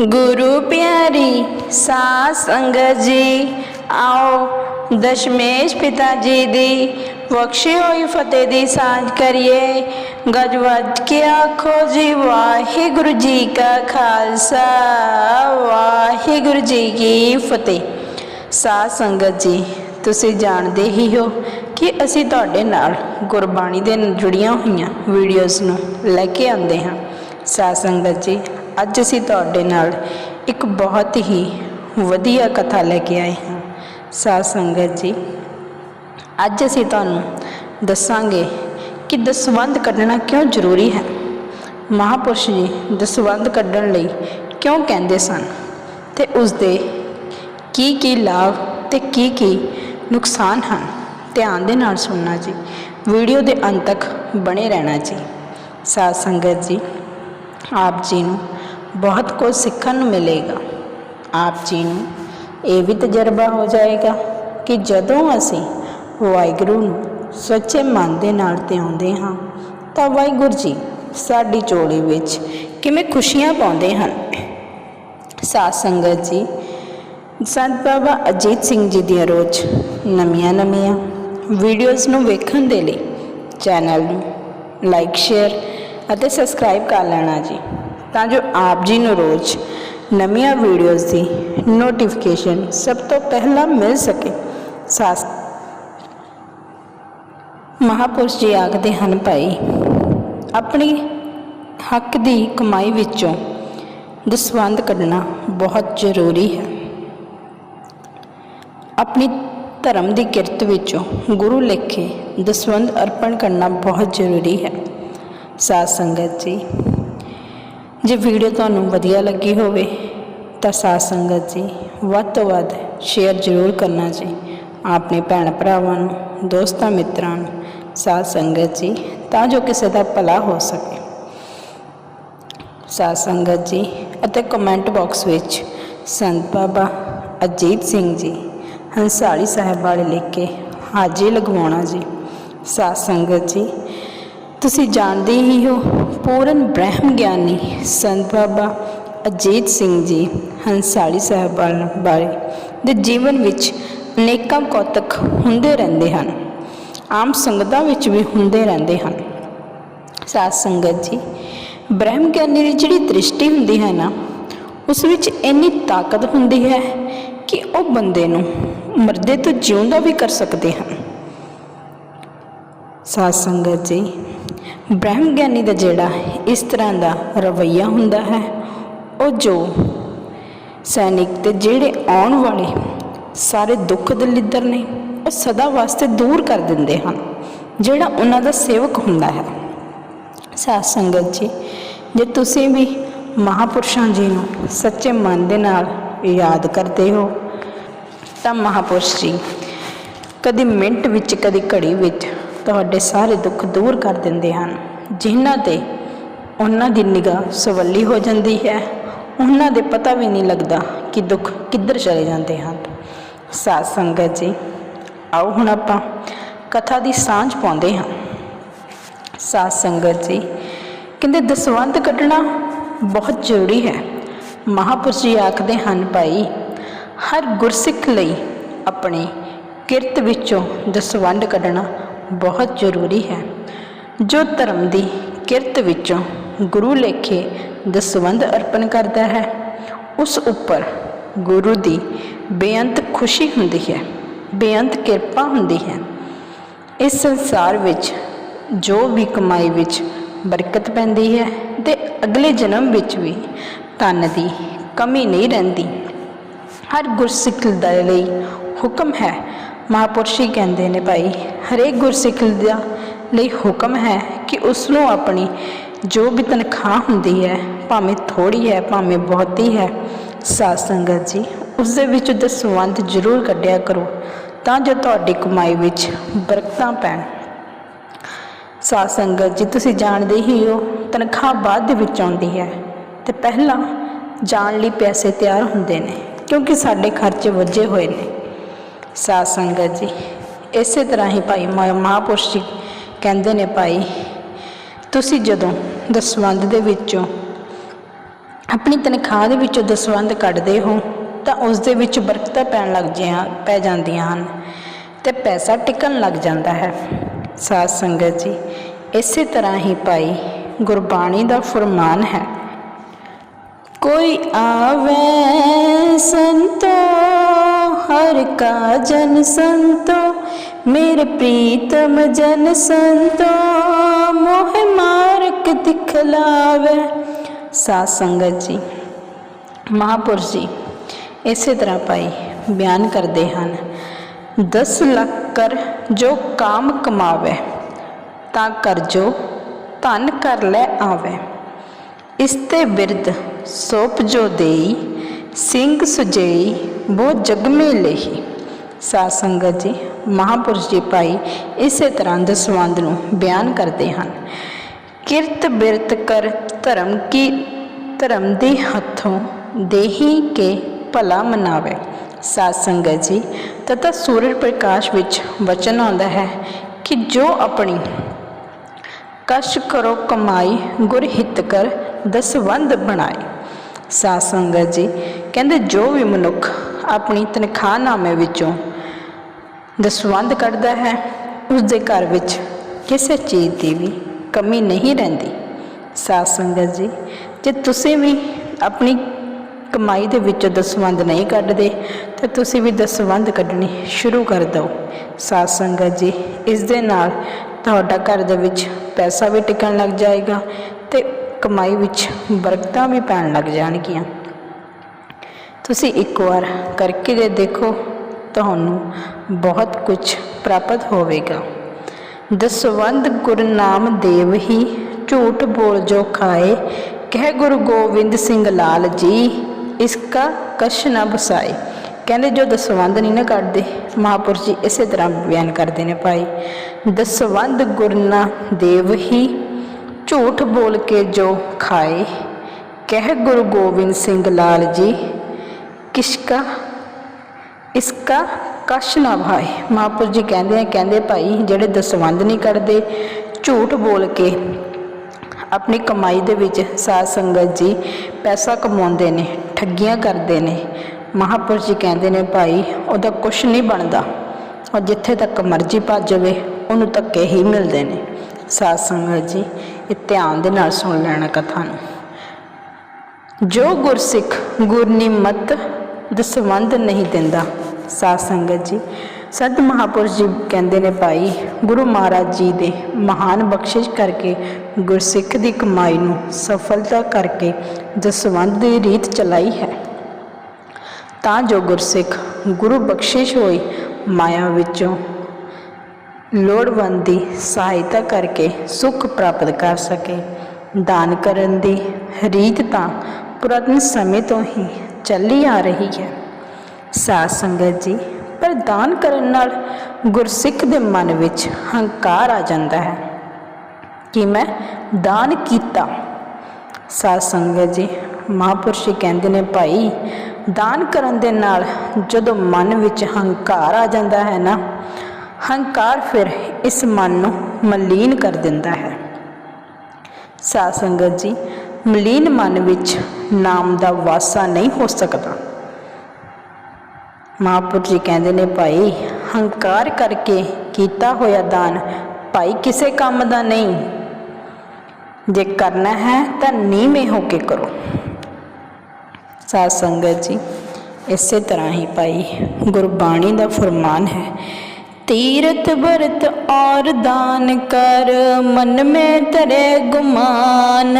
ਗੁਰੂ ਪਿਆਰੀ ਸਾਧ ਸੰਗਤ ਜੀ, ਆਓ ਦਸ਼ਮੇਸ਼ ਪਿਤਾ ਜੀ ਦੀ ਬਖਸ਼ੀ ਹੋਈ ਫਤਿਹ ਦੀ ਸਾਂਝ ਕਰੀਏ। ਗੱਜ ਵੱਜ ਕੇ ਆਖੋ ਜੀ, ਵਾਹਿਗੁਰੂ ਜੀ ਕਾ ਖਾਲਸਾ, ਵਾਹਿਗੁਰੂ ਜੀ ਕੀ ਫਤਿਹ। ਸਾਧ ਸੰਗਤ ਜੀ, ਤੁਸੀਂ ਜਾਣਦੇ ਹੀ ਹੋ ਕਿ ਅਸੀਂ ਤੁਹਾਡੇ ਨਾਲ ਗੁਰਬਾਣੀ ਦੇ ਜੁੜੀਆਂ ਹੋਈਆਂ ਵੀਡੀਓਜ਼ ਨੂੰ ਲੈ ਕੇ ਆਉਂਦੇ ਹਾਂ। ਸਾਧ ਸੰਗਤ ਜੀ ਅੱਜ ਅਸੀਂ ਤੁਹਾਡੇ ਨਾਲ ਇੱਕ ਬਹੁਤ ਹੀ ਵਧੀਆ ਕਥਾ ਲੈ ਕੇ ਆਏ ਹਾਂ। ਸਾਧ ਸੰਗਤ ਜੀ, ਅੱਜ ਅਸੀਂ ਤੁਹਾਨੂੰ ਦੱਸਾਂਗੇ ਕਿ ਦਸਵੰਧ ਕੱਢਣਾ ਕਿਉਂ ਜ਼ਰੂਰੀ ਹੈ? ਮਹਾਪੁਰਸ਼ ਜੀ, ਦਸਵੰਧ ਕੱਢਣ ਲਈ ਕਿਉਂ ਕਹਿੰਦੇ ਸਨ? ਤੇ ਉਸ ਦੇ ਕੀ ਕੀ ਲਾਭ ਤੇ ਕੀ ਕੀ ਨੁਕਸਾਨ ਹਨ? ਧਿਆਨ ਦੇ ਨਾਲ ਸੁਣਨਾ ਜੀ। ਵੀਡੀਓ ਦੇ ਅੰਤ ਤੱਕ ਬਣੇ ਰਹਿਣਾ ਜੀ। ਸਾਧ ਸੰਗਤ ਜੀ, ਆਪ ਜੀ ਨੂੰ ਬਹੁਤ ਕੁਝ ਸਿੱਖਣ ਨੂੰ ਮਿਲੇਗਾ। ਆਪ ਜੀ ਨੂੰ ਇਹ ਵੀ ਤਜਰਬਾ ਹੋ ਜਾਏਗਾ ਕਿ ਜਦੋਂ ਅਸੀਂ ਵਾਹਿਗੁਰੂ ਨੂੰ ਸੱਚੇ ਮਨ ਦੇ ਨਾਲ ਤੇ ਆਉਂਦੇ ਹਾਂ, ਤਾਂ ਵਾਹਿਗੁਰੂ ਜੀ ਸਾਡੀ ਝੋਲੀ ਵਿੱਚ ਕਿਵੇਂ ਖੁਸ਼ੀਆਂ ਪਾਉਂਦੇ ਹਨ। ਸਾਧ ਸੰਗਤ ਜੀ, ਸੰਤ ਬਾਬਾ ਅਜੀਤ ਸਿੰਘ ਜੀ ਦੀਆਂ ਰੋਜ਼ ਨਵੀਆਂ ਨਵੀਆਂ ਵੀਡੀਓਜ਼ ਨੂੰ ਵੇਖਣ ਦੇ ਲਈ ਚੈਨਲ ਨੂੰ ਲਾਈਕ ਸ਼ੇਅਰ ਅਤੇ ਸਬਸਕ੍ਰਾਈਬ ਕਰ ਲੈਣਾ ਜੀ। ਤਾਂ ਜੋ ਆਪ ਜੀ ਨੂੰ ਰੋਜ਼ ਨਵੀਆਂ ਵੀਡੀਓਜ਼ ਦੀ ਨੋਟੀਫਿਕੇਸ਼ਨ ਸਭ ਤੋਂ ਪਹਿਲਾਂ ਮਿਲ ਸਕੇ। ਸਾਸ ਮਹਾਪੁਰਸ਼ ਜੀ ਆਖਦੇ ਹਨ ਭਾਈ, ਆਪਣੀ ਹੱਕ ਦੀ ਕਮਾਈ ਵਿੱਚੋਂ ਦਸਵੰਧ ਕੱਢਣਾ ਬਹੁਤ ਜ਼ਰੂਰੀ ਹੈ। ਆਪਣੀ ਧਰਮ ਦੀ ਕਿਰਤ ਵਿੱਚੋਂ ਗੁਰੂ ਲਿਖੇ ਦਸਵੰਧ ਅਰਪਣ ਕਰਨਾ ਬਹੁਤ ਜ਼ਰੂਰੀ ਹੈ। ਸਾਧ ਸੰਗਤ ਜੀ ਜੇ ਵੀਡੀਓ ਤੁਹਾਨੂੰ ਵਧੀਆ ਲੱਗੀ ਹੋਵੇ, ਤਾਂ ਸਾਧ ਸੰਗਤ ਜੀ, ਵੱਧ ਤੋਂ ਵੱਧ ਸ਼ੇਅਰ ਜ਼ਰੂਰ ਕਰਨਾ ਜੀ। ਆਪਣੇ ਭੈਣ ਭਰਾਵਾਂ ਨੂੰ, ਦੋਸਤਾਂ ਮਿੱਤਰਾਂ ਨੂੰ, ਸਾਧ ਸੰਗਤ ਜੀ, ਤਾਂ ਜੋ ਕਿਸੇ ਦਾ ਭਲਾ ਹੋ ਸਕੇ। ਸਾਧ ਸੰਗਤ ਜੀ, ਅਤੇ ਕਮੈਂਟ ਬਾਕਸ ਵਿੱਚ ਸੰਤ ਬਾਬਾ ਅਜੀਤ ਸਿੰਘ ਜੀ, ਹੰਸਾਲੀ ਸਾਹਿਬ ਵਾਲੇ ਲਿਖ ਕੇ ਹਾਜ਼ਰੀ ਲਗਵਾਉਣਾ ਜੀ। ਸਾਧ ਸੰਗਤ ਜੀ, ਤੁਸੀਂ ਜਾਣਦੇ ਹੀ ਹੋ ਪੂਰਨ ਬ੍ਰਹਮ ਗਿਆਨੀ ਸੰਤ ਬਾਬਾ ਅਜੀਤ ਸਿੰਘ ਜੀ ਹੰਸਾਲੀ ਸਾਹਿਬ ਵਾਲ- ਬਾਰੇ ਦੇ ਜੀਵਨ ਵਿੱਚ ਅਨੇਕਾਂ ਕੌਤਕ ਹੁੰਦੇ ਰਹਿੰਦੇ ਹਨ। ਆਮ ਸੰਗਤਾਂ ਵਿੱਚ ਵੀ ਹੁੰਦੇ ਰਹਿੰਦੇ ਹਨ। ਸਾਧ ਸੰਗਤ ਜੀ, ਬ੍ਰਹਮ ਗਿਆਨੀ ਦੀ ਜਿਹੜੀ ਦ੍ਰਿਸ਼ਟੀ ਹੁੰਦੀ ਹੈ ਨਾ, ਉਸ ਵਿੱਚ ਇੰਨੀ ਤਾਕਤ ਹੁੰਦੀ ਹੈ ਕਿ ਉਹ ਬੰਦੇ ਨੂੰ ਮਰਦੇ ਤੋਂ ਜਿਉਂਦਾ ਵੀ ਕਰ ਸਕਦੇ ਹਨ। ਸਾਧ ਸੰਗਤ ਜੀ ਬ੍ਰਹਮ ਗਿਆਨੀ ਦਾ ਜਿਹੜਾ ਇਸ ਤਰ੍ਹਾਂ ਦਾ ਰਵਈਆ ਹੁੰਦਾ ਹੈ, ਉਹ ਜੋ ਸੈਨਿਕ ਤੇ ਜਿਹੜੇ ਆਉਣ ਵਾਲੇ ਸਾਰੇ ਦੁੱਖ ਦਲਿੱਦਰ ਨੇ, ਉਹ ਸਦਾ ਵਾਸਤੇ ਦੂਰ ਕਰ ਦਿੰਦੇ ਹਨ, ਜਿਹੜਾ ਉਹਨਾਂ ਦਾ ਸੇਵਕ ਹੁੰਦਾ ਹੈ। ਸਾਧ ਸੰਗਤ ਜੀ, ਜੇ ਤੁਸੀਂ ਵੀ ਮਹਾਪੁਰਸ਼ਾਂ ਜੀ ਨੂੰ ਸੱਚੇ ਮਨ ਦੇ ਨਾਲ ਯਾਦ ਕਰਦੇ ਹੋ, ਤਾਂ ਮਹਾਪੁਰਸ਼ ਜੀ, ਕਦੀ ਮਿੰਟ ਵਿੱਚ, ਕਦੀ ਘੜੀ ਵਿੱਚ ਤੁਹਾਡੇ ਸਾਰੇ ਦੁੱਖ ਦੂਰ ਕਰ ਦਿੰਦੇ ਹਨ, ਜਿਨ੍ਹਾਂ ਤੇ ਉਹਨਾਂ ਦੀ ਨਿਗਾਹ ਸਵੱਲੀ ਹੋ ਜਾਂਦੀ ਹੈ। ਉਹਨਾਂ ਦੇ ਪਤਾ ਵੀ ਨਹੀਂ ਲੱਗਦਾ ਕਿ ਦੁੱਖ ਕਿੱਧਰ ਚਲੇ ਜਾਂਦੇ ਹਨ। ਸਾਧ ਸੰਗਤ ਜੀ, ਆਓ ਹੁਣ ਆਪਾਂ ਕਥਾ ਦੀ ਸਾਂਝ ਪਾਉਂਦੇ ਹਾਂ। ਸਾਧ ਸੰਗਤ ਜੀ, ਕਹਿੰਦੇ ਦਸਵੰਧ ਕੱਢਣਾ ਬਹੁਤ ਜ਼ਰੂਰੀ ਹੈ। ਮਹਾਪੁਰਸ਼ ਜੀ ਆਖਦੇ ਹਨ, ਭਾਈ, ਹਰ ਗੁਰਸਿੱਖ ਲਈ ਆਪਣੇ ਕਿਰਤ ਵਿੱਚੋਂ ਦਸਵੰਧ ਕੱਢਣਾ ਬਹੁਤ ਜ਼ਰੂਰੀ ਹੈ। ਜੋ ਧਰਮ ਦੀ ਕਿਰਤ ਵਿੱਚੋਂ ਗੁਰੂ ਲੇਖੇ ਦਸਵੰਧ ਅਰਪਣ ਕਰਦਾ ਹੈ, ਉਸ ਉੱਪਰ ਗੁਰੂ ਦੀ ਬੇਅੰਤ ਖੁਸ਼ੀ ਹੁੰਦੀ ਹੈ, ਬੇਅੰਤ ਕਿਰਪਾ ਹੁੰਦੀ ਹੈ। ਇਸ ਸੰਸਾਰ ਵਿੱਚ ਜੋ ਵੀ ਕਮਾਈ ਵਿੱਚ ਬਰਕਤ ਪੈਂਦੀ ਹੈ ਤੇ ਅਗਲੇ ਜਨਮ ਵਿੱਚ ਵੀ ਧਨ ਦੀ ਕਮੀ ਨਹੀਂ ਰਹਿੰਦੀ, ਹਰ ਗੁਰਸਿੱਖ ਦੇ ਲਈ ਹੁਕਮ ਹੈ ਮਹਾਂਪੁਰਸ਼ ਹੀ ਕਹਿੰਦੇ ਨੇ ਭਾਈ, ਹਰੇਕ ਗੁਰਸਿੱਖ ਦਾ ਲਈ ਹੁਕਮ ਹੈ ਕਿ ਉਸ ਨੂੰ ਆਪਣੀ ਜੋ ਵੀ ਤਨਖਾਹ ਹੁੰਦੀ ਹੈ, ਭਾਵੇਂ ਥੋੜੀ ਹੈ, ਭਾਵੇਂ ਬਹੁਤੀ ਹੈ, ਸਾਧ ਸੰਗਤ ਜੀ ਉਸ ਦੇ ਵਿੱਚ ਦਸਵੰਧ ਜ਼ਰੂਰ ਕੱਢਿਆ ਕਰੋ ਤਾਂ ਜੋ ਤੁਹਾਡੀ ਕਮਾਈ ਵਿੱਚ ਬਰਕਤਾਂ ਪੈਣ। ਸਾਧ ਸੰਗਤ ਜੀ, ਤੁਸੀਂ ਜਾਣਦੇ ਹੀ ਹੋ, ਤਨਖਾਹ ਬਾਅਦ ਦੇ ਵਿੱਚ ਆਉਂਦੀ ਹੈ ਤੇ ਪਹਿਲਾਂ ਜਾਣ ਲਈ ਪੈਸੇ ਤਿਆਰ ਹੁੰਦੇ ਨੇ ਕਿਉਂਕਿ ਸਾਡੇ ਖਰਚੇ ਵੱਜੇ ਹੋਏ ਨੇ। ਸਾਧ ਸੰਗਤ ਜੀ। ਇਸੇ ਤਰ੍ਹਾਂ ਹੀ ਭਾਈ ਮਹਾ- ਮਹਾਂਪੁਰਸ਼ ਜੀ ਕਹਿੰਦੇ ਨੇ ਭਾਈ, ਤੁਸੀਂ ਜਦੋਂ ਦਸਵੰਧ ਦੇ ਵਿੱਚੋਂ ਆਪਣੀ ਤਨਖਾਹ ਦੇ ਵਿੱਚੋਂ ਦਸਵੰਧ ਕੱਢਦੇ ਹੋ, ਤਾਂ ਉਸ ਦੇ ਵਿੱਚ ਬਰਕਤਾਂ ਪੈਣ ਲੱਗ ਜਿਆਂ ਪੈ ਜਾਂਦੀਆਂ ਹਨ ਤੇ ਪੈਸਾ ਟਿਕਣ ਲੱਗ ਜਾਂਦਾ ਹੈ। ਸਾਧ ਸੰਗਤ ਜੀ, ਇਸੇ ਤਰ੍ਹਾਂ ਹੀ ਭਾਈ ਗੁਰਬਾਣੀ ਦਾ ਫਰਮਾਨ ਹੈ, ਕੋਈ ਆਵੇ ਸੰਤੋ ਹਰ ਕਾ ਜਨ ਸੰਤੋ ਮੇਰੇ ਪ੍ਰੀਤਮ ਜਨ ਸੰਤੋ ਮੋਹ ਮਾਰਕ ਦਿਖਲਾਵੇ ਸਾਧ ਸੰਗਤ ਜੀ ਮਹਾਪੁਰਸ਼ ਜੀ ਇਸੇ ਤਰ੍ਹਾਂ ਪਾਈ ਬਿਆਨ ਕਰਦੇ ਹਨ 10 ਲੱਖ ਕਰ ਜੋ ਕਾਮ ਕਮਾਵੇ ਤਾਂ ਕਰ ਜੋ ਧਨ ਕਰ ਲੈ ਆਵੇ ਇਸ ਤੇ ਬਿਰਧ ਸੋਪ ਜੋ ਦੇਈ ਸਿੰਘ ਸੁਜੇਈ ਬਹੁਤ ਜਗ ਮੇ ਲਹੀ। ਸਾਧ ਸੰਗਤ ਜੀ, ਮਹਾਪੁਰਸ਼ ਜੀ ਭਾਈ ਇਸੇ ਤਰ੍ਹਾਂ ਦਸਵੰਦ ਨੂੰ ਬਿਆਨ ਕਰਦੇ ਹਨ। ਕਿਰਤ ਬਿਰਤ ਕਰ ਧਰਮ ਕੀ, ਧਰਮ ਦੇ ਹੱਥੋਂ ਦੇਹੀ ਕੇ ਭਲਾ ਮਨਾਵੇ। ਸਾਧ ਸੰਗਤ ਜੀ ਤथा ਸੂਰਜ ਪ੍ਰਕਾਸ਼ ਵਿੱਚ ਵਚਨ ਆਉਂਦਾ ਹੈ ਕਿ ਜੋ ਆਪਣੀ ਕਸ਼ ਕਰੋ ਕਮਾਈ ਗੁਰ ਹਿੱਤ ਕਰ ਦਸਵੰਦ ਬਣਾਏ। ਸਾਧ ਸੰਗਤ ਜੀ ਕਹਿੰਦੇ, ਜੋ ਵੀ ਮਨੁੱਖ ਆਪਣੀ ਤਨਖਾਹਨਾਮੇ ਵਿੱਚੋਂ ਦਸਵੰਦ ਕੱਢਦਾ ਹੈ ਉਸ ਦੇ ਘਰ ਵਿੱਚ ਕਿਸੇ ਚੀਜ਼ ਦੀ ਵੀ ਕਮੀ ਨਹੀਂ ਰਹਿੰਦੀ। ਸਾਧ ਸੰਗਤ ਜੀ, ਜੇ ਤੁਸੀਂ ਵੀ ਆਪਣੀ ਕਮਾਈ ਦੇ ਵਿੱਚੋਂ ਦਸਵੰਦ ਨਹੀਂ ਕੱਢਦੇ, ਤਾਂ ਤੁਸੀਂ ਵੀ ਦਸਵੰਦ ਕੱਢਣੀ ਸ਼ੁਰੂ ਕਰ ਦਿਓ। ਸਾਧ ਸੰਗਤ ਜੀ, ਇਸ ਦੇ ਨਾਲ ਤੁਹਾਡਾ ਘਰ ਦੇ ਵਿੱਚ ਪੈਸਾ ਵੀ ਟਿਕਣ ਲੱਗ ਜਾਏਗਾ ਤੇ ਕਮਾਈ ਵਿੱਚ ਬਰਕਤਾਂ ਵੀ ਪੈਣ ਲੱਗ ਜਾਣਗੀਆਂ। ਤੁਸੀਂ ਇੱਕ ਵਾਰ ਕਰਕੇ ਦੇ ਦੇਖੋ, ਤੁਹਾਨੂੰ ਬਹੁਤ ਕੁਝ ਪ੍ਰਾਪਤ ਹੋਵੇਗਾ। ਦਸਵੰਦ ਗੁਰਨਾਮ ਦੇਵ ਹੀ ਝੂਠ ਬੋਲ ਜੋ ਖਾਏ, ਕਹਿ ਗੁਰੂ ਗੋਬਿੰਦ ਸਿੰਘ ਲਾਲ ਜੀ ਇਸਕਾ ਕਸ਼ ਨਾ ਬਸਾਏ। ਕਹਿੰਦੇ ਜੋ ਦਸਵੰਦ ਨਹੀਂ ਨਾ ਕਰਦੇ ਮਹਾਪੁਰਸ਼ ਜੀ ਇਸੇ ਤਰ੍ਹਾਂ ਬਿਆਨ ਕਰਦੇ ਨੇ ਭਾਈ। ਦਸਵੰਦ ਗੁਰਨਾ ਦੇਵ ਹੀ ਝੂਠ ਬੋਲ ਕੇ ਜੋ ਖਾਏ, ਕਹਿ ਗੁਰੂ ਗੋਬਿੰਦ ਸਿੰਘ ਲਾਲ ਜੀ ਕਿਸ਼ਕਾ, ਇਸਕਾ ਕਸ਼ ਨਾ ਭਾਏ। ਮਹਾਪੁਰ ਜੀ ਕਹਿੰਦੇ ਆ, ਕਹਿੰਦੇ ਭਾਈ, ਜਿਹੜੇ ਦਸਵੰਦ ਨਹੀਂ ਕਰਦੇ ਝੂਠ ਬੋਲ ਕੇ ਆਪਣੀ ਕਮਾਈ ਦੇ ਵਿੱਚ ਸਾਧ ਸੰਗਤ ਜੀ ਪੈਸਾ ਕਮਾਉਂਦੇ ਨੇ, ਠੱਗੀਆਂ ਕਰਦੇ ਨੇ। ਮਹਾਪੁਰਸ਼ ਜੀ ਕਹਿੰਦੇ ਨੇ, ਭਾਈ, ਉਹਦਾ ਕੁਝ ਨਹੀਂ ਬਣਦਾ। ਉਹ ਜਿੱਥੇ ਤੱਕ ਮਰਜ਼ੀ ਭੱਜ ਜਾਵੇ, ਉਹਨੂੰ ਧੱਕੇ ਹੀ ਮਿਲਦੇ ਨੇ। ਸਾਧ ਸੰਗਤ ਜੀ, ਇਹ ਧਿਆਨ ਦੇ ਨਾਲ ਸੁਣ ਲੈਣਾ ਕਥਾ ਨੂੰ। ਜੋ ਗੁਰਸਿੱਖ ਗੁਰਨਿਮਤ ਦਸਵੰਦ ਨਹੀਂ ਦਿੰਦਾ। ਸਾਧ ਸੰਗਤ ਜੀ, ਸੰਤ ਮਹਾਪੁਰਸ਼ ਜੀ ਕਹਿੰਦੇ ਨੇ ਭਾਈ, ਗੁਰੂ ਮਹਾਰਾਜ ਜੀ ਦੇ ਮਹਾਨ ਬਖਸ਼ਿਸ਼ ਕਰਕੇ ਗੁਰਸਿੱਖ ਦੀ ਕਮਾਈ ਨੂੰ ਸਫਲਤਾ ਕਰਕੇ ਦਸਵੰਦ ਦੀ ਰੀਤ ਚਲਾਈ ਹੈ। ਤਾਂ ਜੋ ਗੁਰਸਿੱਖ ਗੁਰੂ ਬਖਸ਼ਿਸ਼ ਹੋਈ ਮਾਇਆ ਵਿੱਚੋਂ ਲੋੜਵੰਦ ਦੀ ਸਹਾਇਤਾ ਕਰਕੇ ਸੁੱਖ ਪ੍ਰਾਪਤ ਕਰ ਸਕੇ। ਦਾਨ ਕਰਨ ਦੀ ਰੀਤ ਤਾਂ ਪੁਰਾਤਨ ਸਮੇਂ ਤੋਂ ਹੀ ਚੱਲੀ ਆ ਰਹੀ ਹੈ। ਸਾਧ ਸੰਗਤ ਜੀ ਪਰ ਦਾਨ ਕਰਨ ਨਾਲ ਗੁਰਸਿੱਖ ਦੇ ਮਨ ਵਿੱਚ ਹੰਕਾਰ ਆ ਜਾਂਦਾ ਹੈ। ਕਿ ਮੈਂ ਦਾਨ ਕੀਤਾ। ਸਾਧ ਸੰਗਤ ਜੀ, ਮਹਾਪੁਰਸ਼ ਕਹਿੰਦੇ ਨੇ, ਭਾਈ, ਦਾਨ ਕਰਨ ਦੇ ਨਾਲ ਜਦੋਂ ਮਨ ਵਿੱਚ ਹੰਕਾਰ ਆ ਜਾਂਦਾ ਹੈ ਨਾ, ਹੰਕਾਰ ਫਿਰ ਇਸ ਮਨ ਨੂੰ ਮਲੀਨ ਕਰ ਦਿੰਦਾ ਹੈ। ਸਾਧ ਸੰਗਤ ਜੀ ਮਲੀਨ ਮਨ ਵਿੱਚ ਨਾਮ ਦਾ ਵਾਸਾ ਨਹੀਂ ਹੋ ਸਕਦਾ। ਮਹਾਪੁਰ ਜੀ ਕਹਿੰਦੇ ਨੇ, ਭਾਈ, ਹੰਕਾਰ ਕਰਕੇ ਕੀਤਾ ਹੋਇਆ ਦਾਨ ਭਾਈ ਕਿਸੇ ਕੰਮ ਦਾ ਨਹੀਂ। ਜੇ ਕਰਨਾ ਹੈ ਤਾਂ ਨੀਵੇਂ ਹੋ ਕੇ ਕਰੋ। ਸਾਧ ਸੰਗਤ ਜੀ, ਇਸੇ ਤਰ੍ਹਾਂ ਹੀ ਭਾਈ, ਗੁਰਬਾਣੀ ਦਾ ਫਰਮਾਨ ਹੈ ਤੀਰਤ ਬਰਤ ਔਰ ਦਾਨ ਕਰ, ਮਨ ਮੈਂ ਤਰੇ ਗੁਮਾਨ।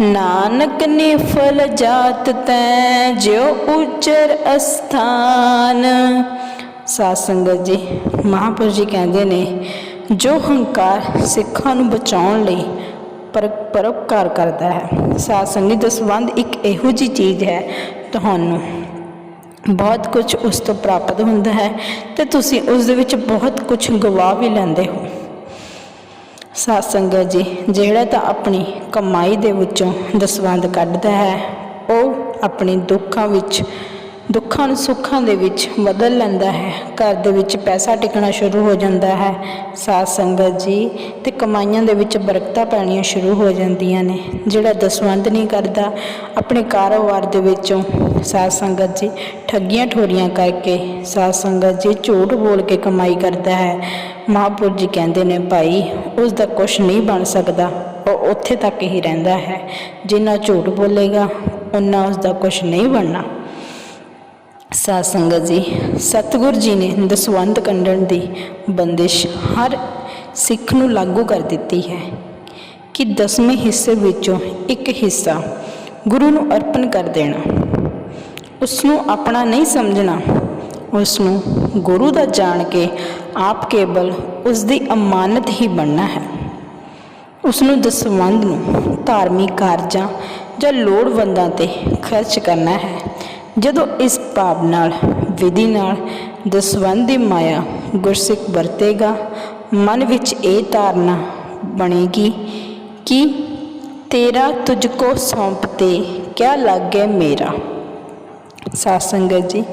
ਨਾਨਕ ਨਿਫਲ ਜਾਤ ਤੈ, ਜਿਉ ਉਚਰ ਅਸਥਾਨ। ਸਾਧ ਜੀ, ਮਹਾਪੁਰਸ਼ ਜੀ ਕਹਿੰਦੇ ਨੇ, ਜੋ ਹੰਕਾਰ ਸਿੱਖਾਂ ਨੂੰ ਬਚਾਉਣ ਲਈ ਪਰ ਪਰਉਪਕਾਰ ਕਰਦਾ ਹੈ। ਸਾਧ ਸੰਗਤ ਦਸਵੰਦ ਇੱਕ ਇਹੋ ਜੀ ਚੀਜ਼ ਹੈ ਤੁਹਾਨੂੰ। ਬਹੁਤ ਕੁਝ ਉਸ ਤੋਂ ਪ੍ਰਾਪਤ ਹੁੰਦਾ ਹੈ ਤੇ ਤੁਸੀਂ ਉਸ ਦੇ ਵਿੱਚ ਬਹੁਤ ਕੁਝ ਗਵਾ ਵੀ ਲੈਂਦੇ ਹੋ। ਸਾਧ ਸੰਗਤ ਜੀ, ਜਿਹੜਾ ਤਾਂ ਆਪਣੀ ਕਮਾਈ ਦੇ ਵਿੱਚੋਂ ਦਸਵੰਦ ਕੱਢਦਾ ਹੈ, ਉਹ ਆਪਣੇ ਦੁੱਖਾਂ ਵਿੱਚ ਦੁੱਖਾਂ ਨੂੰ ਸੁੱਖਾਂ ਦੇ ਵਿੱਚ ਬਦਲ ਲੈਂਦਾ ਹੈ। ਘਰ ਦੇ ਵਿੱਚ ਪੈਸਾ ਟਿਕਣਾ ਸ਼ੁਰੂ ਹੋ ਜਾਂਦਾ ਹੈ। ਸਾਧ ਸੰਗਤ ਜੀ, ਤੇ ਕਮਾਈਆਂ ਦੇ ਵਿੱਚ ਬਰਕਤਾਂ ਪੈਣੀਆਂ ਸ਼ੁਰੂ ਹੋ ਜਾਂਦੀਆਂ ਨੇ। ਜਿਹੜਾ ਦਸਵੰਧ ਨਹੀਂ ਕਰਦਾ, ਆਪਣੇ ਕਾਰੋਬਾਰ ਦੇ ਵਿੱਚੋਂ। ਸਾਧ ਸੰਗਤ ਜੀ, ਠੱਗੀਆਂ ਠੋਰੀਆਂ ਕਰਕੇ ਸਾਧ ਸੰਗਤ ਜੀ ਝੂਠ ਬੋਲ ਕੇ ਕਮਾਈ ਕਰਦਾ ਹੈ। ਮਹਾਂਪੁਰ ਜੀ ਕਹਿੰਦੇ ਨੇ, ਭਾਈ, ਉਸ ਦਾ ਕੁਝ ਨਹੀਂ ਬਣ ਸਕਦਾ। ਉਹ ਉੱਥੇ ਤੱਕ ਹੀ ਰਹਿੰਦਾ ਹੈ। ਜਿੰਨਾ ਝੂਠ ਬੋਲੇਗਾ ਉਨਾ ਉਸ ਦਾ ਕੁਝ ਨਹੀਂ ਬਣਨਾ। ਸਾਧ ਸੰਗਤ ਜੀ, ਸਤਿਗੁਰ ਜੀ ਨੇ ਦਸਵੰਤ ਕੰਡਣ ਦੀ ਬੰਦਿਸ਼ ਹਰ ਸਿੱਖ ਨੂੰ ਲਾਗੂ ਕਰ ਦਿੱਤੀ ਹੈ ਕਿ ਦਸਵੇਂ ਹਿੱਸੇ ਵਿੱਚੋਂ ਇੱਕ ਹਿੱਸਾ ਗੁਰੂ ਨੂੰ ਅਰਪਣ ਕਰ ਦੇਣਾ। ਉਸ ਨੂੰ ਆਪਣਾ ਨਹੀਂ ਸਮਝਣਾ ਉਸ ਨੂੰ ਗੁਰੂ ਦਾ ਜਾਣ ਕੇ ਆਪ ਕੇਵਲ ਉਸ ਦੀ ਅਮਾਨਤ ਹੀ ਬਣਨਾ ਹੈ। ਉਸ ਨੂੰ ਦਸਵੰਧ ਨੂੰ ਧਾਰਮਿਕ ਕਾਰਜਾਂ ਜਾਂ ਲੋੜਵੰਦਾਂ ਤੇ ਖਰਚ ਕਰਨਾ ਹੈ। ਜਦੋਂ ਇਸ ਭਾਵ ਨਾਲ, ਵਿਧੀ ਨਾਲ ਦਸਵੰਧ ਦੀ ਮਾਇਆ ਗੁਰਸਿੱਖ ਵਰਤੇਗਾ, ਮਨ ਵਿੱਚ ਇਹ ਧਾਰਨਾ ਬਣੇਗੀ ਕਿ ਤੇਰਾ ਤੁਝ ਕੋ ਸੌਂਪ 'ਤੇ ਕਿਆ ਲੱਗੇ ਮੇਰਾ। ਸਾਧ ਸੰਗਤ ਜੀ,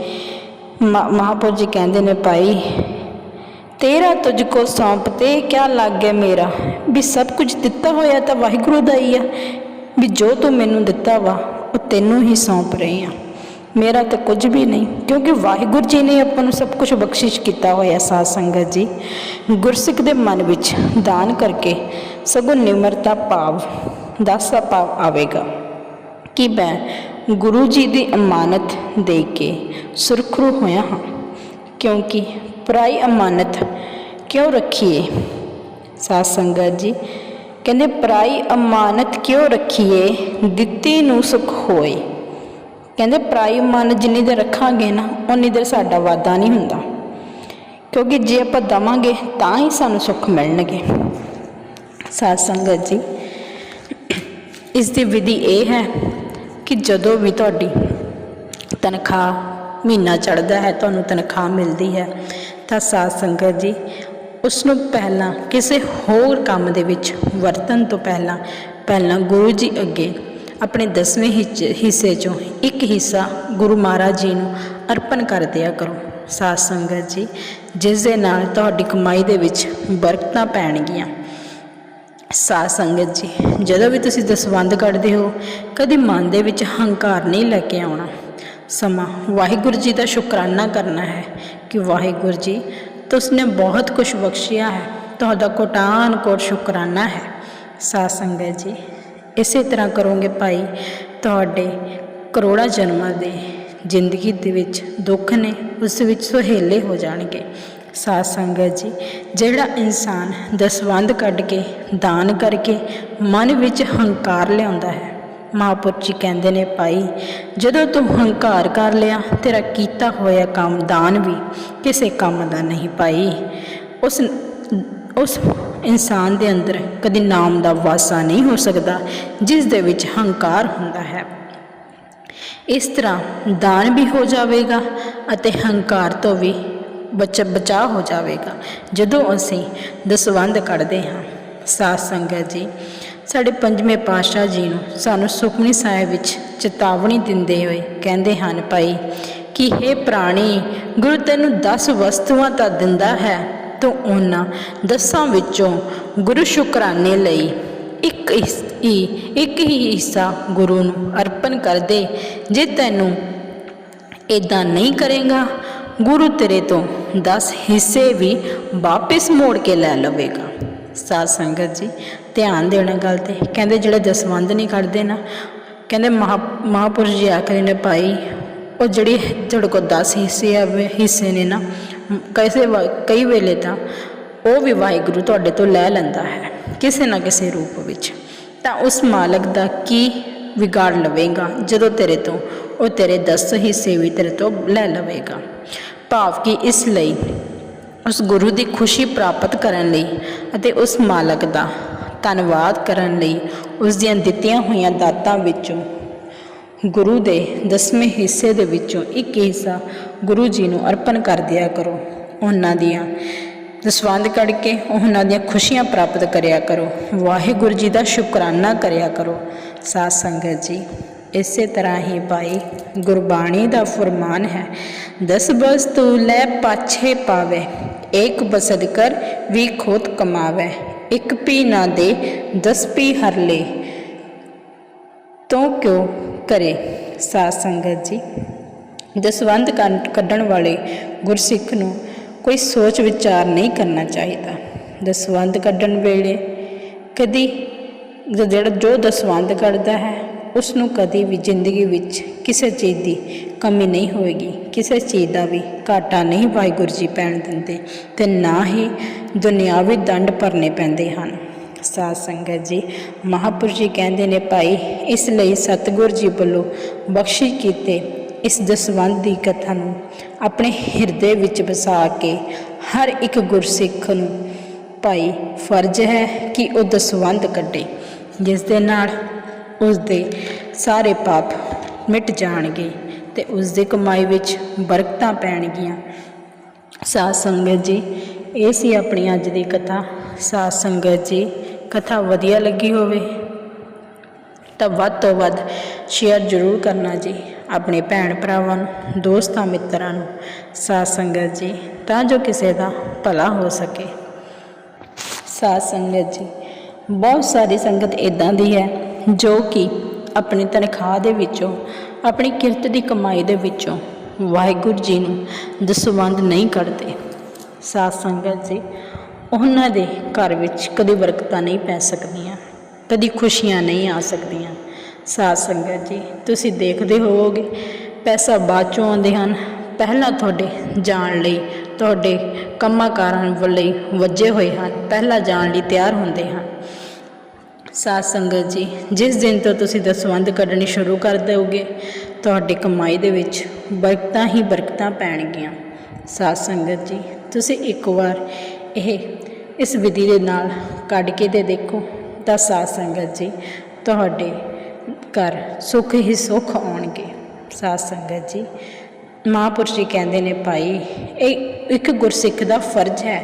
ਮਹਾ- ਮਹਾਪੁਰ ਜੀ ਕਹਿੰਦੇ ਨੇ, ਭਾਈ, ਤੇਰਾ ਤੁਝ ਕੋ ਸੌਂਪ 'ਤੇ ਕਿਆ ਲੱਗੇ ਮੇਰਾ? ਵੀ ਸਭ ਕੁਝ ਦਿੱਤਾ ਹੋਇਆ ਤਾਂ ਵਾਹਿਗੁਰੂ ਦਾ ਹੀ ਆ। ਵੀ ਜੋ ਤੂੰ ਮੈਨੂੰ ਦਿੱਤਾ ਵਾ, ਉਹ ਤੈਨੂੰ ਹੀ ਸੌਂਪ ਰਹੀ ਆ। ਮੇਰਾ ਤਾਂ ਕੁਝ ਵੀ ਨਹੀਂ। ਕਿਉਂਕਿ ਵਾਹਿਗੁਰੂ ਜੀ ਨੇ ਆਪਾਂ ਨੂੰ ਸਭ ਕੁਝ ਬਖਸ਼ਿਸ਼ ਕੀਤਾ ਹੋਇਆ ਸਾਧ ਸੰਗਤ ਜੀ। ਗੁਰਸਿੱਖ ਦੇ ਮਨ ਵਿੱਚ ਦਾਨ ਕਰਕੇ ਸਗੋਂ ਨਿਮਰਤਾ ਭਾਵ, ਦਾਸਾ ਭਾਵ ਆਵੇਗਾ। ਕਿ ਮੈਂ ਗੁਰੂ ਜੀ ਦੀ ਅਮਾਨਤ ਦੇ ਕੇ ਸੁਰਖਰੂ ਹੋਇਆ ਹਾਂ? ਕਿਉਂਕਿ ਪਰਾਈ ਅਮਾਨਤ ਕਿਉਂ ਰੱਖੀਏ? ਸਾਧ ਸੰਗਤ ਜੀ, ਕਹਿੰਦੇ ਪਰਾਈ ਅਮਾਨਤ ਕਿਉਂ ਰੱਖੀਏ? ਦਿੱਤੀ ਨੂੰ ਸੁਖ ਹੋਏ। ਕਹਿੰਦੇ ਪ੍ਰਾਈ ਮਨ ਜਿੰਨੀ ਦੇਰ ਰੱਖਾਂਗੇ ਨਾ ਉਨੀ ਦੇਰ ਸਾਡਾ ਵਾਦਾ ਨਹੀਂ ਹੁੰਦਾ। ਕਿਉਂਕਿ ਜੇ ਆਪਾਂ ਦਵਾਂਗੇ, ਤਾਂ ਹੀ ਸਾਨੂੰ ਸੁੱਖ ਮਿਲਣਗੇ। ਸਾਧ ਸੰਗਤ ਜੀ, ਇਸ ਦੀ ਵਿਧੀ ਇਹ ਹੈ ਕਿ ਜਦੋਂ ਵੀ ਤੁਹਾਡੀ ਤਨਖਾਹ ਮਹੀਨਾ ਚੜ੍ਹਦਾ ਹੈ, ਤੁਹਾਨੂੰ ਤਨਖਾਹ ਮਿਲਦੀ ਹੈ, ਤਾਂ ਸਾਧ ਸੰਗਤ ਜੀ ਉਸ ਨੂੰ ਪਹਿਲਾਂ ਕਿਸੇ ਹੋਰ ਕੰਮ ਦੇ ਵਿੱਚ ਵਰਤਣ ਤੋਂ ਪਹਿਲਾਂ ਪਹਿਲਾਂ ਗੁਰੂ ਜੀ ਅੱਗੇ ਆਪਣੇ ਦਸਵੇਂ ਹਿੱਚ- ਹਿੱਸੇ ਚੋਂ ਇੱਕ ਹਿੱਸਾ ਗੁਰੂ ਮਹਾਰਾਜ ਜੀ ਨੂੰ ਅਰਪਣ ਕਰ ਦਿਆ ਕਰੋ। ਸਾਧ ਸੰਗਤ ਜੀ, ਜਿਸ ਦੇ ਨਾਲ ਤੁਹਾਡੀ ਕਮਾਈ ਦੇ ਵਿੱਚ ਬਰਕਤਾਂ ਪੈਣਗੀਆਂ। ਸਾਧ ਸੰਗਤ ਜੀ, ਜਦੋਂ ਵੀ ਤੁਸੀਂ ਦਸਵੰਧ ਕੱਢਦੇ ਹੋ, ਕਦੇ ਮਨ ਦੇ ਵਿੱਚ ਹੰਕਾਰ ਨਹੀਂ ਲੈ ਕੇ ਆਉਣਾ। ਸਮਾਂ ਵਾਹਿਗੁਰੂ ਜੀ ਦਾ ਸ਼ੁਕਰਾਨਾ ਕਰਨਾ ਹੈ ਕਿ ਵਾਹਿਗੁਰੂ ਜੀ ਤੁਸਨੇ ਬਹੁਤ ਕੁਝ ਬਖਸ਼ਿਆ ਹੈ। ਤੁਹਾਡਾ ਕੋਟਾਨ ਕੋਟ ਸ਼ੁਕਰਾਨਾ ਹੈ। ਸਾਧ ਸੰਗਤ ਜੀ ਇਸੇ ਤਰ੍ਹਾਂ ਕਰੋਗੇ ਭਾਈ, ਤੁਹਾਡੇ ਕਰੋੜਾਂ ਜਨਮਾਂ ਦੇ ਜ਼ਿੰਦਗੀ ਦੇ ਵਿੱਚ ਦੁੱਖ ਨੇ ਉਸ ਵਿੱਚ ਸੁਹੇਲੇ ਹੋ ਜਾਣਗੇ। ਸਾਧ ਸੰਗਤ ਜੀ, ਜਿਹੜਾ ਇਨਸਾਨ ਦਸਵੰਧ ਕੱਢ ਕੇ ਦਾਨ ਕਰਕੇ ਮਨ ਵਿੱਚ ਹੰਕਾਰ ਲਿਆਉਂਦਾ ਹੈ ਮਹਾਂਪੁਰ ਜੀ ਕਹਿੰਦੇ ਨੇ, ਭਾਈ, ਜਦੋਂ ਤੂੰ ਹੰਕਾਰ ਕਰ ਲਿਆ, ਤੇਰਾ ਕੀਤਾ ਹੋਇਆ ਕੰਮ ਦਾਨ ਵੀ ਕਿਸੇ ਕੰਮ ਦਾ ਨਹੀਂ ਭਾਈ। ਉਸ ਉਸ ਇਨਸਾਨ ਦੇ ਅੰਦਰ ਕਦੀ ਨਾਮ ਦਾ ਵਾਸਾ ਨਹੀਂ ਹੋ ਸਕਦਾ, ਜਿਸ ਦੇ ਵਿੱਚ ਹੰਕਾਰ ਹੁੰਦਾ ਹੈ। ਇਸ ਤਰ੍ਹਾਂ ਦਾਨ ਵੀ ਹੋ ਜਾਵੇਗਾ ਅਤੇ ਹੰਕਾਰ ਤੋਂ ਵੀ ਬਚ, ਬਚਾਅ ਹੋ ਜਾਵੇਗਾ। ਜਦੋਂ ਅਸੀਂ ਦਸਵੰਧ ਕੱਢਦੇ ਹਾਂ, ਸਾਧ ਸੰਗਤ ਜੀ, ਸਾਡੇ ਪੰਜਵੇਂ ਪਾਤਸ਼ਾਹ ਜੀ ਨੂੰ ਸਾਨੂੰ ਸੁਖਮਨੀ ਸਾਹਿਬ ਵਿੱਚ ਚੇਤਾਵਨੀ ਦਿੰਦੇ ਹੋਏ ਕਹਿੰਦੇ ਹਨ, ਭਾਈ, ਕਿ हे ਪ੍ਰਾਣੀ, ਗੁਰੂ ਤੈਨੂੰ 10 ਵਸਤੂਆਂ ਤਾਂ ਦਿੰਦਾ ਹੈ ਤੂੰ ਉਹਨਾਂ ਦਸਾਂ ਵਿੱਚੋਂ ਗੁਰੂ ਸ਼ੁਕਰਾਨੇ ਲਈ ਇੱਕ ਹੀ ਇੱਕ ਹੀ ਹਿੱਸਾ ਗੁਰੂ ਨੂੰ ਅਰਪਣ ਕਰ ਦੇ, ਜੇ ਤੈਨੂੰ ਇਦਾਂ ਨਹੀਂ ਕਰੇਗਾ, ਗੁਰੂ ਤੇਰੇ ਤੋਂ 10 ਹਿੱਸੇ ਵੀ ਵਾਪਿਸ ਮੋੜ ਕੇ ਲੈ ਲਵੇਗਾ। ਸਾਧ ਸੰਗਤ ਜੀ, ਧਿਆਨ ਦੇਣਾ ਗੱਲ ਤੇ, ਕਹਿੰਦੇ ਜਿਹੜੇ ਦਸਵੰਧ ਨਹੀਂ ਕੱਢਦੇ ਨਾ, ਕਹਿੰਦੇ ਮਹਾ, ਮਹਾਂਪੁਰਸ਼ ਜੀ ਆਖਦੇ ਨੇ, ਭਾਈ, ਉਹ ਜਿਹੜੀ ਤੁਹਾਡੇ ਕੋਲ 10 ਹਿੱਸੇ ਆ, ਹਿੱਸੇ ਨੇ ਨਾ ਕੈਸੇ ਵਾ- ਕਈ ਵੇਲੇ ਤਾਂ ਉਹ ਵੀ ਵਾਹਿਗੁਰੂ ਤੁਹਾਡੇ ਤੋਂ ਲੈ ਲੈਂਦਾ ਹੈ, ਕਿਸੇ ਨਾ ਕਿਸੇ ਰੂਪ ਵਿੱਚ। ਤਾਂ ਉਸ ਮਾਲਕ ਦਾ ਕੀ ਵਿਗਾੜ ਲਵੇਗਾ ਜਦੋਂ ਤੇਰੇ ਤੋਂ, ਉਹ ਤੇਰੇ 10 ਹਿੱਸੇ ਵੀ ਤੇਰੇ ਤੋਂ ਲੈ ਲਵੇਗਾ। ਭਾਵ ਕਿ ਇਸ ਲਈ ਉਸ ਗੁਰੂ ਦੀ ਖੁਸ਼ੀ ਪ੍ਰਾਪਤ ਕਰਨ ਲਈ ਅਤੇ ਉਸ ਮਾਲਕ ਦਾ ਧੰਨਵਾਦ ਕਰਨ ਲਈ ਉਸ ਦੀਆਂ ਦਿੱਤੀਆਂ ਹੋਈਆਂ ਦਾਤਾਂ ਵਿੱਚੋਂ ਗੁਰੂ ਦੇ ਦਸਵੇਂ ਹਿੱਸੇ ਦੇ ਵਿੱਚੋਂ ਇੱਕ ਹਿੱਸਾ ਗੁਰੂ ਜੀ ਨੂੰ ਅਰਪਣ ਕਰ ਦਿਆ ਕਰੋ। ਉਹਨਾਂ ਦੀਆਂ ਦਸਵੰਧ ਕੱਢ ਕੇ ਉਹਨਾਂ ਦੀਆਂ ਖੁਸ਼ੀਆਂ ਪ੍ਰਾਪਤ ਕਰਿਆ ਕਰੋ। ਵਾਹਿਗੁਰੂ ਜੀ ਦਾ ਸ਼ੁਕਰਾਨਾ ਕਰਿਆ ਕਰੋ। ਸਾਧ ਸੰਗਤ ਜੀ, ਇਸੇ ਤਰ੍ਹਾਂ ਹੀ ਭਾਈ ਗੁਰਬਾਣੀ ਦਾ ਫਰਮਾਨ ਹੈ, ਦਸ ਬਸ ਤੂੰ ਲੈ ਪਾਛੇ ਪਾਵੇ, ਏਕ ਬਸਦ ਕਰ ਵੀ ਖੋਤ ਕਮਾਵੇ। ਇੱਕ ਪੀ ਨਾ ਦੇ, ਦਸ ਪੀ ਹਰ ਲੇ। ਤੋਂ ਕਿਉ ਕਰੇ। ਸਾਧ ਸੰਗਤ ਜੀ, ਦਸਵੰਧ ਕੱਢ- ਕੱਢਣ ਵਾਲੇ ਗੁਰਸਿੱਖ ਨੂੰ ਕੋਈ ਸੋਚ ਵਿਚਾਰ ਨਹੀਂ ਕਰਨਾ ਚਾਹੀਦਾ। ਦਸਵੰਧ ਕੱਢਣ ਵੇਲੇ ਕਦੀ ਜਿਹੜਾ ਜੋ ਦਸਵੰਧ ਕੱਢਦਾ ਹੈ ਉਸ ਨੂੰ ਕਦੀ ਵੀ ਜ਼ਿੰਦਗੀ ਵਿੱਚ ਕਿਸੇ ਚੀਜ਼ ਦੀ ਕਮੀ ਨਹੀਂ ਹੋਏਗੀ। ਕਿਸੇ ਚੀਜ਼ ਦਾ ਵੀ ਘਾਟਾ ਨਹੀਂ ਵਾਹਿਗੁਰੂ ਜੀ ਪੈਣ ਦਿੰਦੇ ਤੇ ਨਾ ਹੀ ਦੁਨਿਆਵੀ ਦੰਡ ਭਰਨੇ ਪੈਂਦੇ ਹਨ। ਸਾਧ ਸੰਗਤ ਜੀ ਮਹਾਪੁਰਸ਼ ਜੀ ਕਹਿੰਦੇ ਨੇ, ਭਾਈ, ਇਸ ਲਈ ਸਤਿਗੁਰ ਜੀ ਵੱਲੋਂ ਬਖਸ਼ਿਸ਼ ਕੀਤੇ ਇਸ ਦਸਵੰਧ ਦੀ ਕਥਾ ਨੂੰ ਆਪਣੇ ਹਿਰਦੇ ਵਿੱਚ ਵਸਾ ਕੇ ਹਰ ਇੱਕ ਗੁਰਸਿੱਖ ਨੂੰ, ਭਾਈ, ਫਰਜ਼ ਹੈ ਕਿ ਉਹ ਦਸਵੰਧ ਕੱਢੇ। ਜਿਸ ਦੇ ਨਾਲ ਉਸ ਦੇ ਸਾਰੇ ਪਾਪ ਮਿਟ ਜਾਣਗੇ ਤੇ ਉਸ ਦੀ ਕਮਾਈ ਵਿੱਚ ਬਰਕਤਾਂ ਪੈਣਗੀਆਂ। ਸਾਧ ਸੰਗਤ ਜੀ, ਇਹ ਸੀ ਆਪਣੀ ਅੱਜ ਦੀ ਕਥਾ। ਸਾਧ ਸੰਗਤ ਜੀ ਕਥਾ ਵਧੀਆ ਲੱਗੀ ਹੋਵੇ, ਤਾਂ ਵੱਧ ਤੋਂ ਵੱਧ ਸ਼ੇਅਰ ਜ਼ਰੂਰ ਕਰਨਾ ਜੀ, ਆਪਣੇ ਭੈਣ ਭਰਾਵਾਂ ਨੂੰ, ਦੋਸਤਾਂ ਮਿੱਤਰਾਂ ਨੂੰ, ਸਾਧ ਸੰਗਤ ਜੀ, ਤਾਂ ਜੋ ਕਿਸੇ ਦਾ ਭਲਾ ਹੋ ਸਕੇ। ਸਾਧ ਸੰਗਤ ਜੀ, ਬਹੁਤ ਸਾਰੀ ਸੰਗਤ ਇਦਾਂ ਦੀ ਹੈ, ਜੋ ਕਿ ਆਪਣੀ ਤਨਖਾਹ ਦੇ ਵਿੱਚੋਂ, ਆਪਣੀ ਕਿਰਤ ਦੀ ਕਮਾਈ ਦੇ ਵਿੱਚੋਂ ਵਾਹਿਗੁਰੂ ਜੀ ਨੂੰ ਦਸਵੰਧ ਨਹੀਂ ਕਰਦੇ ਸਾਧ ਸੰਗਤ ਜੀ ਉਹਨਾਂ ਦੇ ਘਰ ਵਿੱਚ ਕਦੇ ਬਰਕਤਾਂ ਨਹੀਂ ਪੈ ਸਕਦੀਆਂ, ਕਦੀ ਖੁਸ਼ੀਆਂ ਨਹੀਂ ਆ ਸਕਦੀਆਂ। ਸਾਧ ਸੰਗਤ ਜੀ, ਤੁਸੀਂ ਦੇਖਦੇ ਹੋਵੋਗੇ, ਪੈਸਾ ਬਾਅਦ ਚੋਂ ਆਉਂਦੇ ਹਨ। ਪਹਿਲਾਂ ਤੁਹਾਡੇ ਜਾਣ ਲਈ, ਤੁਹਾਡੇ ਕੰਮਾਂ ਕਾਰਾਂ ਲਈ ਵੱਜੇ ਹੋਏ ਹਨ, ਪਹਿਲਾਂ ਜਾਣ ਲਈ ਤਿਆਰ ਹੁੰਦੇ ਹਨ। ਸਾਧ ਸੰਗਤ ਜੀ, ਜਿਸ ਦਿਨ ਤੋਂ ਤੁਸੀਂ ਦਸਵੰਧ ਕੱਢਣੀ ਸ਼ੁਰੂ ਕਰ ਦਿਓਗੇ, ਤੁਹਾਡੀ ਕਮਾਈ ਦੇ ਵਿੱਚ ਬਰਕਤਾਂ ਹੀ ਬਰਕਤਾਂ ਪੈਣਗੀਆਂ। ਸਾਧ ਸੰਗਤ ਜੀ, ਤੁਸੀਂ ਇੱਕ ਵਾਰ ਇਹ ਇਸ ਵਿਧੀ ਦੇ ਨਾਲ ਕੱਢ ਕੇ ਤੇ ਦੇਖੋ ਤਾਂ ਸਾਧ ਸੰਗਤ ਜੀ, ਤੁਹਾਡੇ ਘਰ ਸੁੱਖ ਹੀ ਸੁੱਖ ਆਉਣਗੇ, ਸਾਧ ਸੰਗਤ ਜੀ। ਮਹਾਂਪੁਰਸ਼ ਜੀ ਕਹਿੰਦੇ ਨੇ, ਭਾਈ, ਇਹ ਇੱਕ ਗੁਰਸਿੱਖ ਦਾ ਫਰਜ਼ ਹੈ,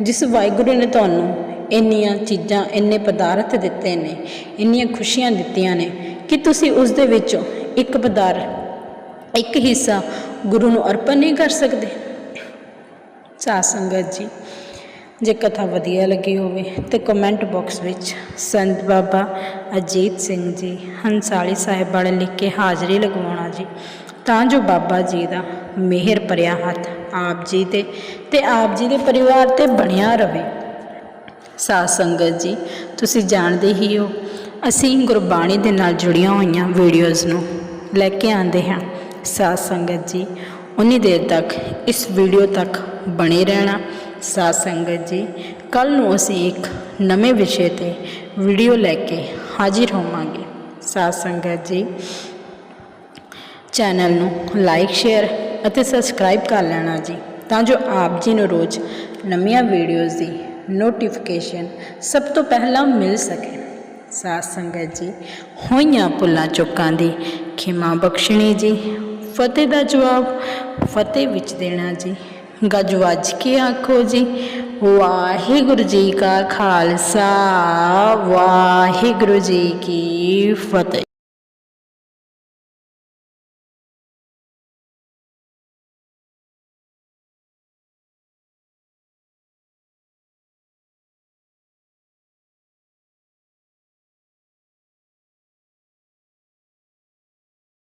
ਜਿਸ ਵਾਹਿਗੁਰੂ ਨੇ ਤੁਹਾਨੂੰ ਇੰਨੀਆਂ ਚੀਜ਼ਾਂ, ਇੰਨੇ ਪਦਾਰਥ ਦਿੱਤੇ ਨੇ, ਇੰਨੀਆਂ ਖੁਸ਼ੀਆਂ ਦਿੱਤੀਆਂ ਨੇ, ਕਿ ਤੁਸੀਂ ਉਸ ਦੇ ਵਿੱਚੋਂ ਇੱਕ ਪਦਾਰਥ, ਇੱਕ ਹਿੱਸਾ ਗੁਰੂ ਨੂੰ ਅਰਪਣ ਨਹੀਂ ਕਰ ਸਕਦੇ? ਸਾਧ ਸੰਗਤ ਜੀ ਜੇ ਕਥਾ ਵਧੀਆ ਲੱਗੀ ਹੋਵੇ ਤੇ ਕਮੈਂਟ ਬਾਕਸ ਵਿੱਚ ਸੰਤ ਬਾਬਾ ਅਜੀਤ ਸਿੰਘ ਜੀ, ਹੰਸਾਲੀ ਸਾਹਿਬ ਵਾਲੇ ਲਿਖ ਕੇ ਹਾਜ਼ਰੀ ਲਗਵਾਉਣਾ ਜੀ। ਤਾਂ ਜੋ ਬਾਬਾ ਜੀ ਦਾ ਮਿਹਰ ਭਰਿਆ ਹੱਥ ਆਪ ਜੀ ਤੇ ਤੇ ਆਪ ਜੀ ਦੇ ਪਰਿਵਾਰ ਤੇ ਬਣਿਆ ਰਵੇ। ਸਾਧ ਸੰਗਤ ਜੀ, ਤੁਸੀਂ ਜਾਣਦੇ ਹੀ ਹੋ, ਅਸੀਂ ਗੁਰਬਾਣੀ ਦੇ ਨਾਲ ਜੁੜੀਆਂ ਹੋਈਆਂ ਵੀਡੀਓਜ਼ ਨੂੰ ਲੈ ਕੇ ਆਉਂਦੇ ਹਾਂ। ਸਾਧ ਸੰਗਤ ਜੀ, ਉਨੀ ਦੇਰ ਤੱਕ ਇਸ ਵੀਡੀਓ ਤੱਕ ਬਣੇ ਰਹਿਣਾ। ਸਾਧ ਸੰਗਤ ਜੀ ਕੱਲ ਨੂੰ ਅਸੀਂ ਇੱਕ ਨਵੇਂ ਵਿਸ਼ੇ ਤੇ ਵੀਡੀਓ ਲੈ ਕੇ ਹਾਜ਼ਰ ਹੋਵਾਂਗੇ। ਸਾਧ ਸੰਗਤ ਜੀ ਚੈਨਲ ਨੂੰ ਲਾਈਕ ਸ਼ੇਅਰ ਅਤੇ ਸਬਸਕ੍ਰਾਈਬ ਕਰ ਲੈਣਾ ਜੀ, ਤਾਂ ਜੋ ਆਪ ਜੀ ਨੂੰ ਰੋਜ਼ ਨਵੀਆਂ ਵੀਡੀਓਜ਼ ਦੀ ਨੋਟੀਫਿਕੇਸ਼ਨ ਸਭ ਤੋਂ ਪਹਿਲਾਂ ਮਿਲ ਸਕੇ। ਸਾਧ ਸੰਗਤ ਜੀ, ਹੋਈਆਂ ਭੁੱਲਾਂ ਚੁੱਕਾਂ ਦੀ ਖਿਮਾ ਬਖਸ਼ਣੀ ਜੀ, ਫਤਿਹ ਦਾ ਜਵਾਬ ਫਤਿਹ ਵਿੱਚ ਦੇਣਾ ਜੀ। ਗੱਜ ਵੱਜ ਕੇ ਆਖੋ ਜੀ ਵਾਹਿਗੁਰੂ ਜੀ ਕਾ ਖਾਲਸਾ ਵਾਹਿਗੁਰੂ ਜੀ ਕੀ ਫਤਿਹ।